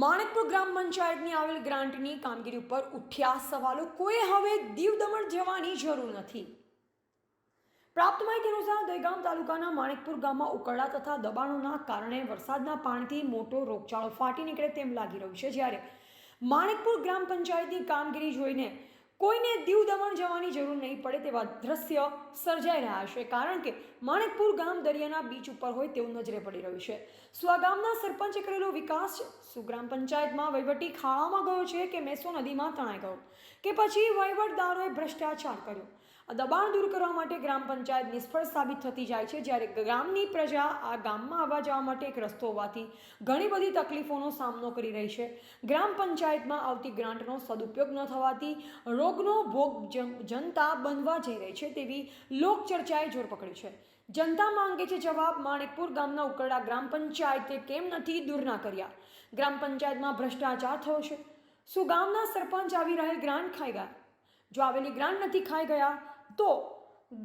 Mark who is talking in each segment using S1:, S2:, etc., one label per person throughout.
S1: માણેકપુર ગ્રામ પંચાયતની આવેલ ગ્રાન્ટની કામગીરી ઉપર ઉઠ્યા સવાલો, કોઈ હવે દીવ દમણ જવાની જરૂર નથી. પ્રાપ્ત માહિતી અનુસાર દહેગામ તાલુકાના માણેકપુર ગામમાં ઉકળા તથા દબાણોના કારણે વરસાદના પાણીથી મોટો રોગચાળો ફાટી નીકળે તેમ લાગી રહ્યું છે. જ્યારે માણેકપુર ગ્રામ પંચાયતની કામગીરી જોઈને કોઈને દીવ દમણ જવાની જરૂર નહીં પડે તેવા દ્રશ્ય સર્જાઈ રહ્યા છે, કારણ કે માણેકપુર ગામ દરિયાના બીચ ઉપર હોય તેવું નજરે પડી રહ્યું છે. સ્વાગામના સરપંચે કરેલો વિકાસ છે. શું ગ્રામ પંચાયતમાં વહીવટી ખાડામાં ગયો છે કે મેસો નદીમાં તણાઈ ગયો, કે પછી વહીવટદારોએ ભ્રષ્ટાચાર કર્યો. દબાણ દૂર કરવા માટે ગ્રામ પંચાયત નિષ્ફળ સાબિત થતી જાય છે. જ્યારે ગ્રામની પ્રજા આ ગામમાં આવવા જવા માટે એક રસ્તો હોવાથી ઘણી બધી તકલીફોનો સામનો કરી રહી છે. ગ્રામ પંચાયતમાં આવતી ગ્રાન્ટનો સદુપયોગ ન થવાથી રોગનો ભોગ જન- જનતા બનવા જઈ રહી છે તેવી લોકચર્ચાએ જોર પકડી છે. જનતા માંગે છે જવાબ, માણેકપુર ગામના ઉકરડા ગ્રામ પંચાયતે કેમ નથી દૂર ના કર્યા? ગ્રામ પંચાયતમાં ભ્રષ્ટાચાર થયો છે. શું ગામના સરપંચ આવી રહેલ ગ્રાન્ટ ખાઈ ગયા? જો આવેલી ગ્રાન્ટ નથી ખાઈ ગયા તો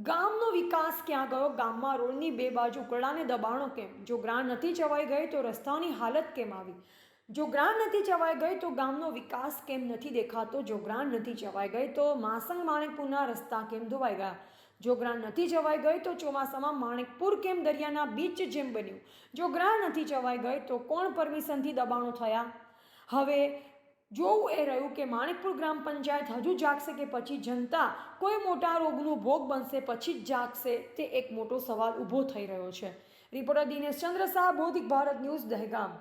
S1: ગામનો વિકાસ ક્યાં ગયો? ગામમાં રોડની બે બાજુ ઉકળાને દબાણો કેમ? જો ગ્રાન્ટ નથી ચવાઈ ગઈ તો રસ્તાની હાલત કેમ આવી? જો ગ્રાન્ટ નથી ચવાઈ ગઈ તો ગામનો વિકાસ કેમ નથી દેખાતો? જો ગ્રાન્ટ નથી ચવાઈ ગઈ તો માસંગ માણેકપુરના રસ્તા કેમ ધોવાઈ ગયા? જો ગ્રાન્ટ નથી ચવાઈ ગઈ તો ચોમાસામાં માણેકપુર કેમ દરિયાના બીચ જેમ બન્યું? જો ગ્રાન્ટ નથી ચવાઈ ગઈ તો કોણ પરમિશનથી દબાણો થયા? હવે જોવું એ રહ્યું કે માણેકપુર ગ્રામ પંચાયત હજુ જાગશે કે પછી જનતા કોઈ મોટા રોગનો ભોગ બનશે, પછી જ જાગશે, તે એક મોટો સવાલ ઊભો થઈ રહ્યો છે. રિપોર્ટર દિનેશ ચંદ્ર શાહ, બૌદ્ધિક ભારત ન્યૂઝ દહેગામ.